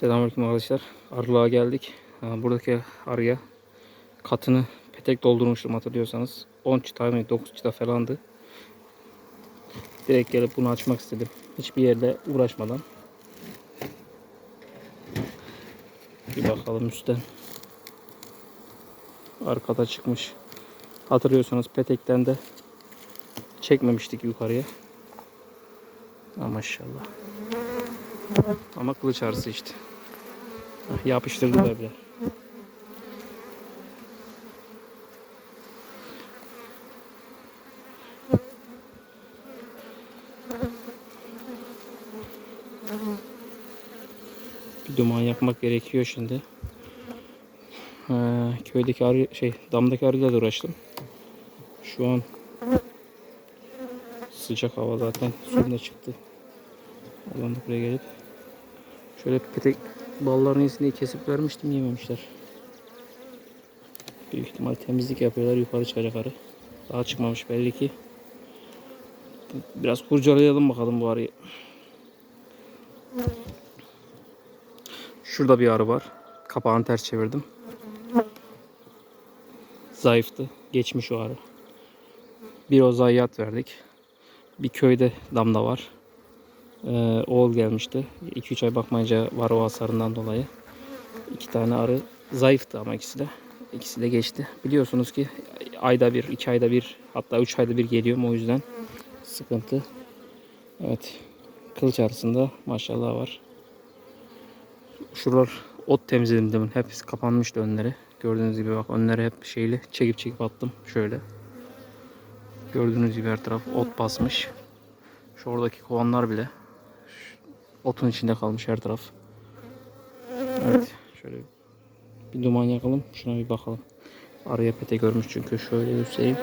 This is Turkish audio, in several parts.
Selamünaleyküm arkadaşlar. Arılığa geldik. Buradaki arıya katını petek doldurmuştum hatırlıyorsanız. 10 çıta mı 9 çıta falandı. Direkt gelip bunu açmak istedim. Hiçbir yerde uğraşmadan. Bir bakalım üstten. Arkada çıkmış. Hatırlıyorsanız petekten de çekmemiştik yukarıya. Ha, maşallah. Ama kılıç arısı işte. Yapıştırdılar bile. Bir duman yapmak gerekiyor şimdi. Ee, köydeki arı şey damdaki arıyla da uğraştım. Şu an sıcak hava zaten suyuna çıktı. Oradan da buraya gelip şöyle petek ballarını yesin diye kesip vermiştim yememişler. Büyük ihtimal temizlik yapıyorlar yukarı çıkacak arı. Daha çıkmamış belli ki. Biraz kurcalayalım bakalım bu arıyı. Şurada bir arı var. Kapağını ters çevirdim. Zayıftı. Geçmiş o arı. Bir o zayiat verdik. Bir köyde damda var. Ee, oğul gelmişti. 2-3 ay bakmayınca var hasarından dolayı. İki tane arı zayıftı ama ikisi de. İkisi de geçti. Biliyorsunuz ki ayda bir, iki ayda bir hatta üç ayda bir geliyorum o yüzden sıkıntı. Evet. Kılıç arısında maşallah var. Şuralar ot temizledim demin. Hepsi kapanmıştı önleri. Gördüğünüz gibi bak önleri hep şeyli çekip çekip attım. Şöyle. Gördüğünüz gibi her taraf ot basmış. Şu oradaki kovanlar bile otun içinde kalmış her taraf. Evet. Şöyle bir duman yakalım. Şuna bir bakalım. Araya pete görmüş çünkü. Şöyle göstereyim.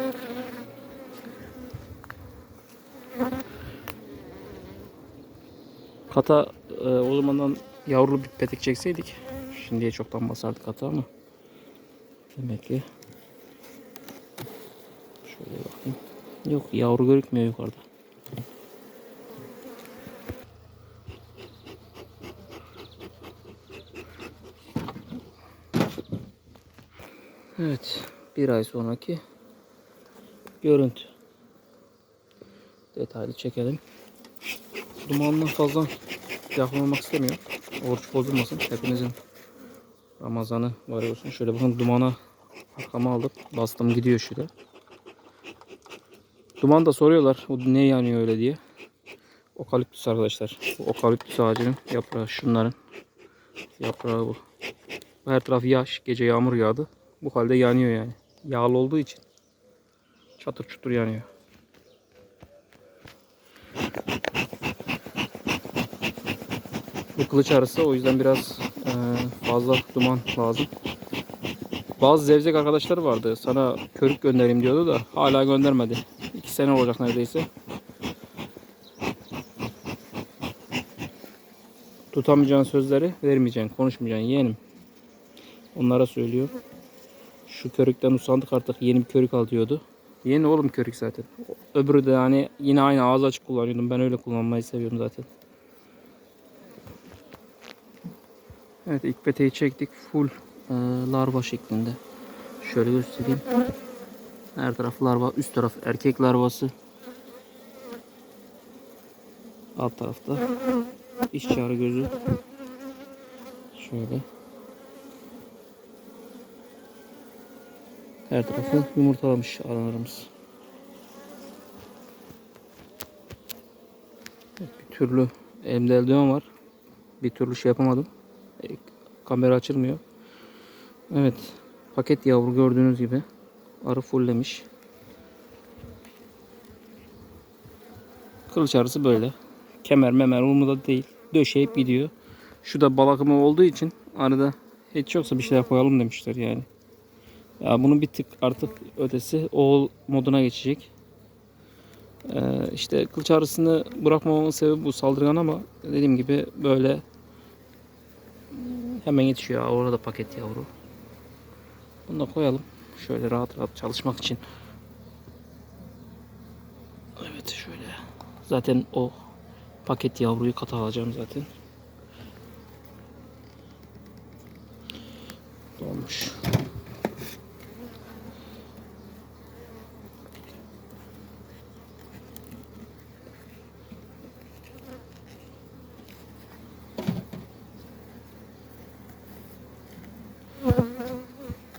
Kata e, o zamandan yavrulu bir petek çekseydik. Şimdiye çoktan basardık kata ama. Demek ki. Şöyle bakayım. Yok yavru gözükmüyor yukarıda. Evet. Bir ay sonraki görüntü. Detaylı çekelim. Dumandan fazla yakın olmak istemiyorum. Oruç bozulmasın. Hepinizin Ramazanı var olsun. Şöyle bakın dumana arkama aldım. Bastım gidiyor şöyle. Duman da soruyorlar. O ne yanıyor öyle diye. Okaliptüs arkadaşlar. Bu okaliptüs ağacının yaprağı şunların. Yaprağı bu. Her taraf yaş. Gece yağmur yağdı. Bu halde yanıyor yani. Yağlı olduğu için. Çatır çutur yanıyor. Bu kılıç arısı o yüzden biraz e, fazla duman lazım. Bazı zevzek arkadaşları vardı. Sana körük göndereyim diyordu da hala göndermedi. 2 sene olacak neredeyse. Tutamayacağın sözleri vermeyeceksin, konuşmayacaksın yeğenim. Onlara söylüyor. Şu körükten usandık artık yeni bir körük al diyordu. Yeni oğlum körük zaten. Öbürü de yani yine aynı ağzı açık kullanıyordum. Ben öyle kullanmayı seviyorum zaten. Evet ilk peteği çektik. Full e, larva şeklinde. Şöyle göstereyim. Her taraf larva. Üst taraf erkek larvası. Alt tarafta işçi arı gözü. Şöyle. Her tarafı yumurtalamış arılarımız. Evet, bir türlü elimde eldiven var. Bir türlü şey yapamadım. E, kamera açılmıyor. Evet. Paket yavru gördüğünüz gibi. Arı fulllemiş. Kılıç arısı böyle. Kemer memer umurda değil. Döşeyip gidiyor. Şu da bal akımı olduğu için arada hiç yoksa bir şeyler koyalım demişler yani. Ya bunun bir tık artık ötesi oğul moduna geçecek. Ee, işte kılıç arısını bırakmamamın sebebi bu saldırgan ama dediğim gibi böyle hemen yetişiyor. Aa, Orada paket yavru. Bunu da koyalım. Şöyle rahat rahat çalışmak için. Evet şöyle. Zaten o paket yavruyu kata alacağım zaten.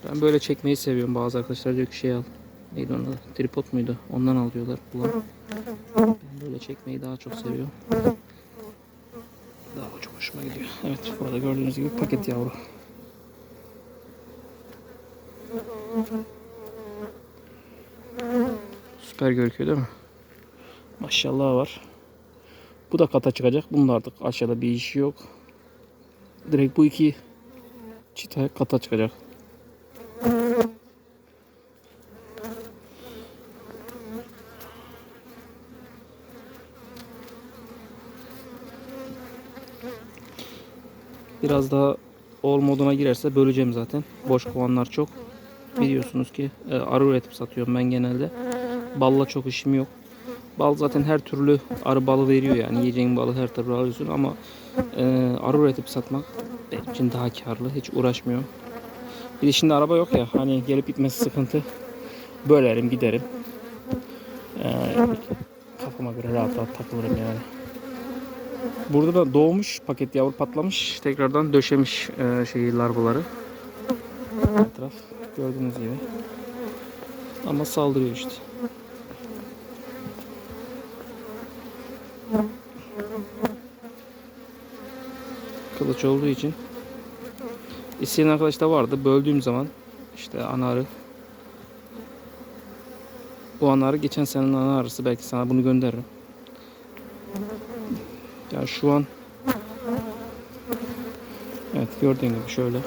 Ben böyle çekmeyi seviyorum. Bazı arkadaşlar diyor ki şey al. Neydi onun adı? Tripod muydu? Ondan al diyorlar. Ulan. Ben böyle çekmeyi daha çok seviyorum. Daha çok hoşuma gidiyor. Evet burada gördüğünüz gibi paket yavru. Süper görünüyor değil mi? Maşallah var. Bu da kata çıkacak. Bunun artık aşağıda bir işi yok. Direkt bu iki çita kata çıkacak. Biraz daha ol moduna girerse böleceğim zaten. Boş kovanlar çok. Biliyorsunuz ki e, arı üretip satıyorum ben genelde. Balla çok işim yok. Bal zaten her türlü arı balı veriyor yani. Yiyeceğin balı her türlü alıyorsun ama e, arı üretip satmak benim için daha karlı. Hiç uğraşmıyorum. Bir de şimdi araba yok ya hani gelip gitmesi sıkıntı. Bölerim giderim. E, kafama göre rahat rahat takılırım yani. Burada da doğmuş paket yavru patlamış. Tekrardan döşemiş e, şeyi larvaları. Etraf gördüğünüz gibi. Ama saldırıyor işte. Kılıç olduğu için isteyen arkadaş da vardı. Böldüğüm zaman işte ana arı bu ana arı geçen senenin ana arısı. Belki sana bunu gönderirim. Yani şu an Evet gördüğün gibi şöyle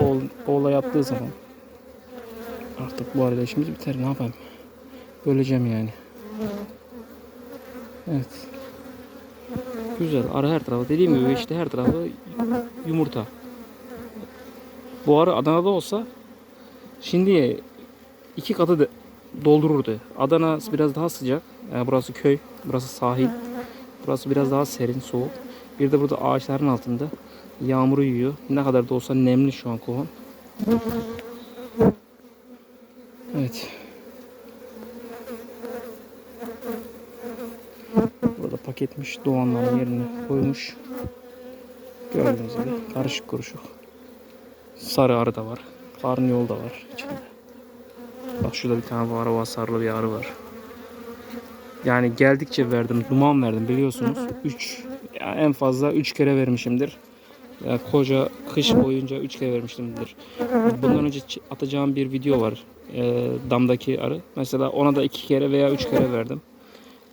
Oğul, oğla yaptığı zaman artık bu arada işimiz biter ne yapayım böleceğim yani evet güzel ara her tarafı dediğim gibi işte her tarafı yumurta bu arı Adana'da olsa şimdi iki katı da doldururdu Adana biraz daha sıcak yani burası köy burası sahil Burası biraz daha serin, soğuk. Bir de burada ağaçların altında yağmuru yiyor. Ne kadar da olsa nemli şu an kovan. Evet. Burada paketmiş doğanların yerine koymuş. Gördüğünüz gibi karışık kuruşuk. Sarı arı da var. Karnıyol da var içinde. Bak şurada bir tane var, var sarılı bir arı var. Yani geldikçe verdim, duman verdim biliyorsunuz. 3 yani en fazla 3 kere vermişimdir. Yani koca kış boyunca 3 kere vermişimdir. Bundan önce atacağım bir video var. Ee, damdaki arı. Mesela ona da 2 kere veya 3 kere verdim.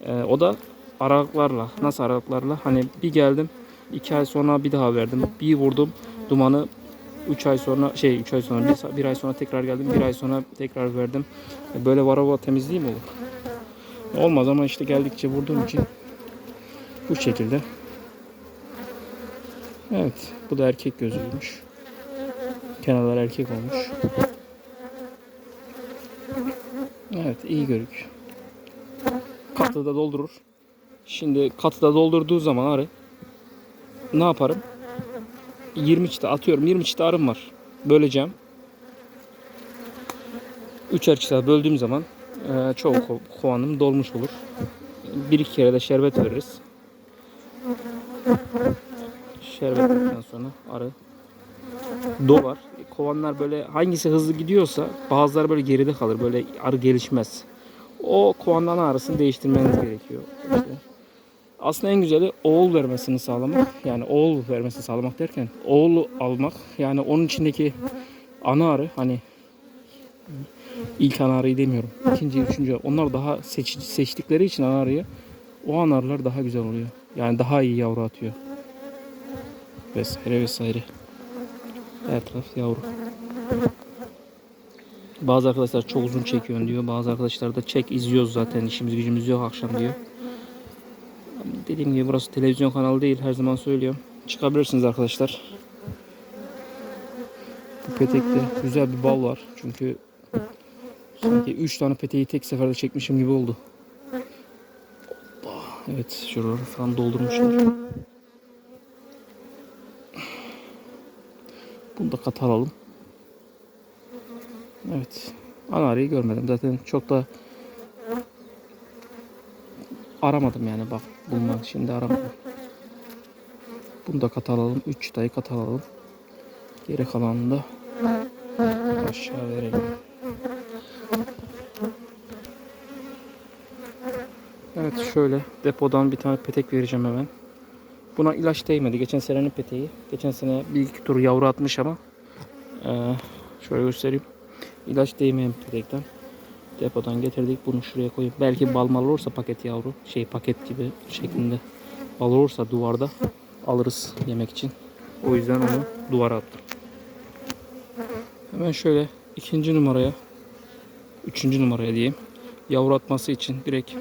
Ee, o da aralıklarla. Nasıl aralıklarla? Hani bir geldim 2 ay sonra bir daha verdim. Bir vurdum dumanı 3 ay sonra şey 3 ay sonra bir, bir ay sonra tekrar geldim. Bir ay sonra tekrar verdim. Böyle varava temizliği mi olur? Olmaz ama işte geldikçe vurduğum için bu şekilde. Evet. Bu da erkek gözüymüş. Kenarlar erkek olmuş. Evet iyi görük. Katı da doldurur. Şimdi katı da doldurduğu zaman arı ne yaparım? 20 çıta atıyorum. 20 çıta arım var. Böleceğim. Üçer çıta böldüğüm zaman e, çoğu ko- kovanım dolmuş olur. Bir iki kere de şerbet veririz. Şerbet sonra arı dolar. Kovanlar böyle hangisi hızlı gidiyorsa bazıları böyle geride kalır. Böyle arı gelişmez. O kovandan arasını değiştirmeniz gerekiyor. İşte. Aslında en güzeli oğul vermesini sağlamak. Yani oğul vermesini sağlamak derken oğlu almak. Yani onun içindeki ana arı hani ilk ana arıyı demiyorum. İkinci, üçüncü. Onlar daha seç, seçtikleri için ana arıyı o ana daha güzel oluyor. Yani daha iyi yavru atıyor. Vesaire vesaire. Her taraf yavru. Bazı arkadaşlar çok uzun çekiyorsun diyor. Bazı arkadaşlar da çek izliyoruz zaten işimiz gücümüz yok akşam diyor. Dediğim gibi burası televizyon kanalı değil her zaman söylüyorum. Çıkabilirsiniz arkadaşlar. Bu petekte güzel bir bal var. Çünkü sanki 3 tane peteği tek seferde çekmişim gibi oldu. Evet şuraları falan doldurmuşlar. Bunu da kat alalım. Evet. Anarıyı görmedim. Zaten çok da aramadım yani bak bulma şimdi aramadım. Bunu da kat alalım. 3 çıtayı kat alalım. Geri kalanını da Aşağı verelim. Evet şöyle depodan bir tane petek vereceğim hemen. Buna ilaç değmedi. Geçen senenin peteği. Geçen sene bir iki tur yavru atmış ama eee, şöyle göstereyim. İlaç değmeyen petekten depodan getirdik. Bunu şuraya koyup belki bal mal olursa paket yavru şey paket gibi şeklinde bal olursa duvarda alırız yemek için. O yüzden onu duvara attım. Hemen şöyle ikinci numaraya üçüncü numaraya diyeyim. Yavru atması için direkt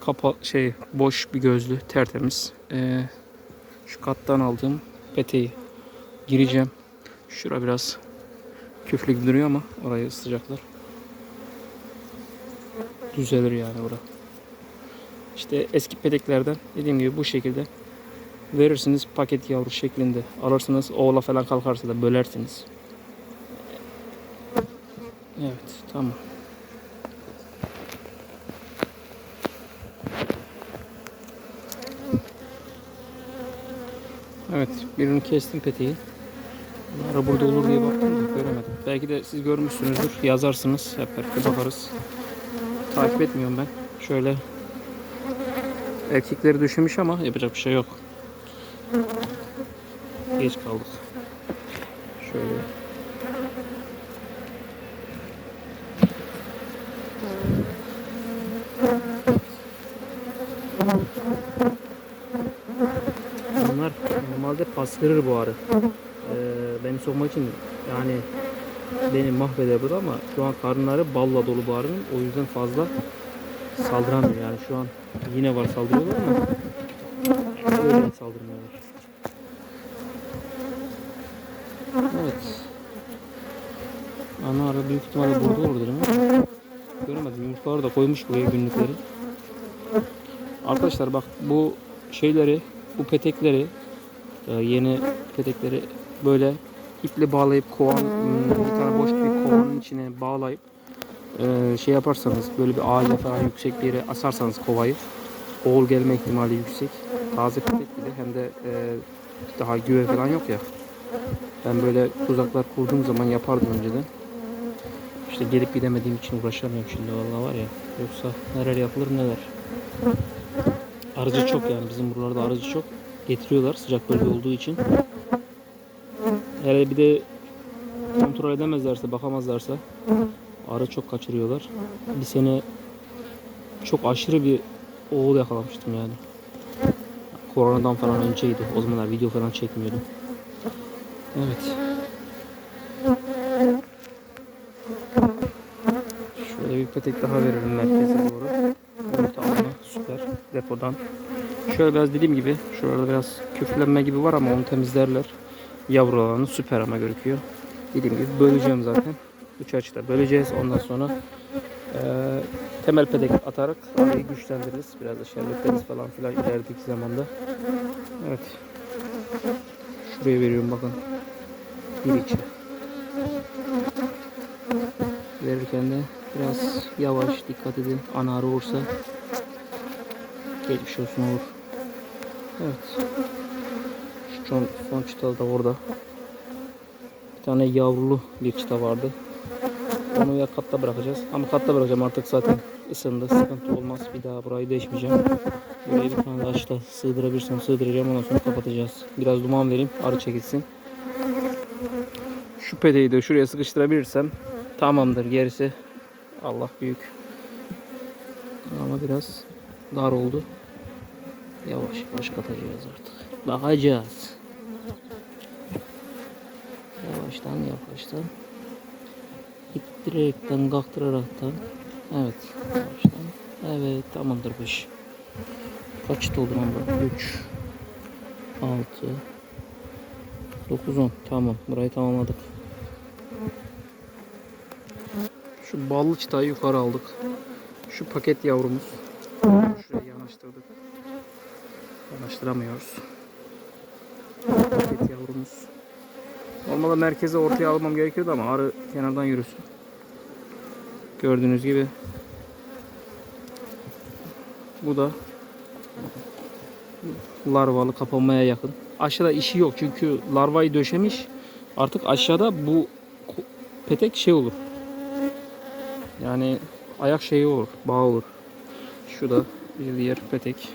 kapa şey boş bir gözlü tertemiz. Ee, şu kattan aldığım peteği gireceğim. Şura biraz küflü duruyor ama orayı ısıtacaklar. Düzelir yani ora. İşte eski peteklerden dediğim gibi bu şekilde verirsiniz paket yavru şeklinde alırsınız oğla falan kalkarsa da bölersiniz. Evet tamam. Evet birini kestim peteği. Bunlara burada olur diye baktım da göremedim. Belki de siz görmüşsünüzdür. Yazarsınız. Hep bakarız. Takip etmiyorum ben. Şöyle erkekleri düşmüş ama yapacak bir şey yok. Geç kaldık. Şöyle. Bunlar normalde pastırır bu arı. Ee, beni sokmak için yani beni mahveder burada ama şu an karınları balla dolu bu arının. O yüzden fazla saldıramıyor yani şu an yine var saldırıyorlar ama öyle saldırmıyorlar. Evet. Ana arı büyük ihtimalle burada olur dedim ama göremedim. Yumurtaları da koymuş buraya günlükleri. Arkadaşlar bak bu şeyleri, bu petekleri, e, yeni petekleri böyle iple bağlayıp kovan, hmm, bir tane boş bir kovanın içine bağlayıp e, şey yaparsanız böyle bir ağaca falan yüksek bir yere asarsanız kovayı oğul gelme ihtimali yüksek. Taze petek bile hem de e, daha güve falan yok ya. Ben böyle tuzaklar kurduğum zaman yapardım önceden. İşte gelip gidemediğim için uğraşamıyorum şimdi vallahi var ya. Yoksa neler yapılır neler. Arıcı çok yani bizim buralarda arıcı çok. Getiriyorlar sıcak bölge olduğu için. Hele bir de kontrol edemezlerse, bakamazlarsa arı çok kaçırıyorlar. Bir sene çok aşırı bir oğul yakalamıştım yani. Koronadan falan önceydi. O zamanlar video falan çekmiyordum. Evet. Şöyle bir petek daha verelim merkeze doğru. Alma süper depodan. Şöyle biraz dediğim gibi şurada biraz küflenme gibi var ama onu temizlerler. Yavru alanı süper ama görüküyor. Dediğim gibi böleceğim zaten. Üç açıda böleceğiz. Ondan sonra eee, temel pedek atarak arayı güçlendiririz. Biraz da şerbetleriz falan filan ilerideki zamanda. Evet. Şuraya veriyorum bakın. Bir içi. Verirken de biraz yavaş dikkat edin. Ana arı olursa geçmiş olsun olur. Evet. Son, son çıtalı da orada. Bir tane yavrulu bir çıta vardı. Onu ya katta bırakacağız. Ama katta bırakacağım artık zaten ısındı. Sıkıntı olmaz. Bir daha burayı değişmeyeceğim. Buraya bir tane daha çıta sığdırabilirsem sığdıracağım. Ondan sonra kapatacağız. Biraz duman vereyim. Arı çekilsin. Şu pedeyi de şuraya sıkıştırabilirsem tamamdır. Gerisi Allah büyük. Ama biraz dar oldu. Yavaş yavaş katacağız artık. Bakacağız. Yavaştan yavaştan. İttirerekten, kaktıraraktan. Evet. Yavaştan. Evet tamamdır bu. Kaç oldu lan bu? 3 6 9 10 tamam burayı tamamladık. Şu ballı çıtayı yukarı aldık. Şu paket yavrumuz. Şuraya yanaştırdık. Yanaştıramıyoruz. Paket yavrumuz. Normalde merkeze ortaya almam gerekiyordu ama arı kenardan yürüsün. Gördüğünüz gibi. Bu da larvalı kapanmaya yakın. Aşağıda işi yok çünkü larvayı döşemiş. Artık aşağıda bu petek şey olur. Yani ayak şeyi olur, bağ olur. Şu da bir diğer petek.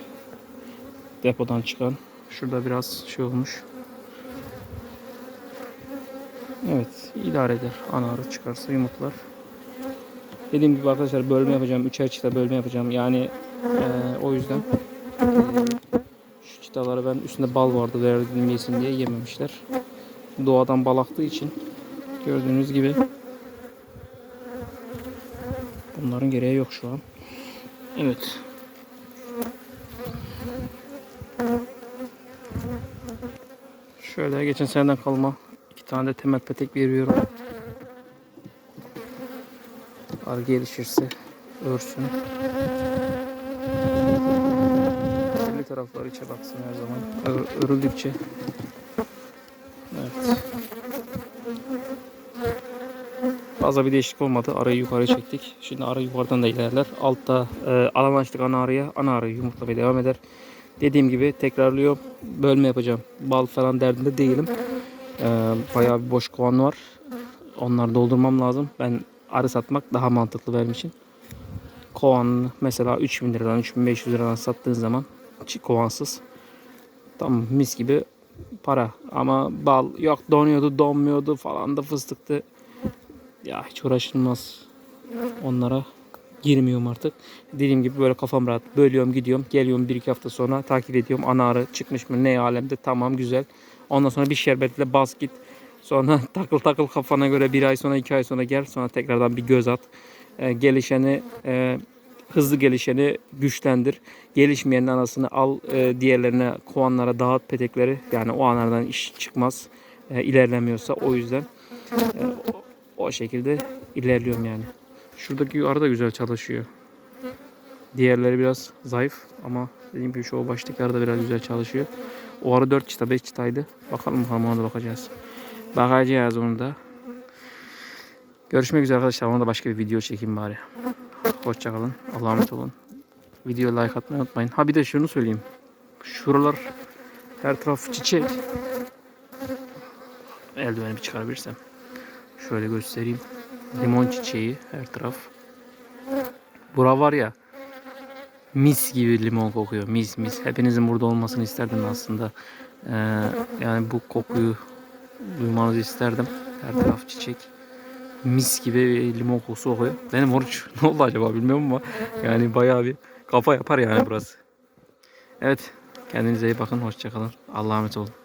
Depodan çıkan. Şurada biraz şey olmuş. Evet, idare eder. Ana arı çıkarsa yumurtlar. Dediğim gibi arkadaşlar bölme yapacağım. Üçer çıta bölme yapacağım. Yani eee, o yüzden eee, şu çıtaları ben üstünde bal vardı verdim yesin diye yememişler. Doğadan bal aktığı için gördüğünüz gibi bunların gereği yok şu an. Evet. Şöyle geçen seneden kalma tane de temel petek veriyorum. Arı gelişirse örsün. Kirli tarafları içe baksın her zaman. Ö- örüldükçe. Evet. Fazla bir değişiklik olmadı. Arayı yukarı çektik. Şimdi arı yukarıdan da ilerler. Altta e, alan açtık ana arıya. Ana arıyı yumurtlamaya devam eder. Dediğim gibi tekrarlıyorum. Bölme yapacağım. Bal falan derdinde değilim. E, bayağı bir boş kovan var. Onları doldurmam lazım. Ben arı satmak daha mantıklı benim için. Kovanını mesela 3000 liradan 3500 liradan sattığın zaman kovansız tam mis gibi para. Ama bal yok donuyordu donmuyordu falan da fıstıktı. Ya hiç uğraşılmaz. Onlara girmiyorum artık. Dediğim gibi böyle kafam rahat. Bölüyorum gidiyorum. Geliyorum bir iki hafta sonra takip ediyorum. Ana arı çıkmış mı ne alemde tamam güzel. Ondan sonra bir şerbetle bas git. Sonra takıl takıl kafana göre bir ay sonra iki ay sonra gel. Sonra tekrardan bir göz at. Ee, gelişeni e, hızlı gelişeni güçlendir. Gelişmeyenin anasını al e, diğerlerine kovanlara dağıt petekleri. Yani o anlardan iş çıkmaz. E, ilerlemiyorsa o yüzden e, o, o şekilde ilerliyorum yani. Şuradaki arı da güzel çalışıyor. Diğerleri biraz zayıf ama dediğim gibi şu baştaki arı da biraz güzel çalışıyor. O arı 4 çıta 5 çıtaydı. Bakalım bakalım ona da bakacağız. Bakacağız onu da. Görüşmek üzere arkadaşlar. Ona da başka bir video çekeyim bari. Hoşçakalın. Allah'a emanet olun. Videoya like atmayı unutmayın. Ha bir de şunu söyleyeyim. Şuralar her taraf çiçek. Eldiveni bir çıkarabilirsem. Şöyle göstereyim. Limon çiçeği her taraf. Bura var ya mis gibi limon kokuyor. Mis mis. Hepinizin burada olmasını isterdim aslında. Ee, yani bu kokuyu duymanızı isterdim. Her taraf çiçek. Mis gibi limon kokusu kokuyor. Benim oruç ne oldu acaba bilmiyorum ama yani bayağı bir kafa yapar yani burası. Evet. Kendinize iyi bakın. Hoşçakalın. Allah'a emanet olun.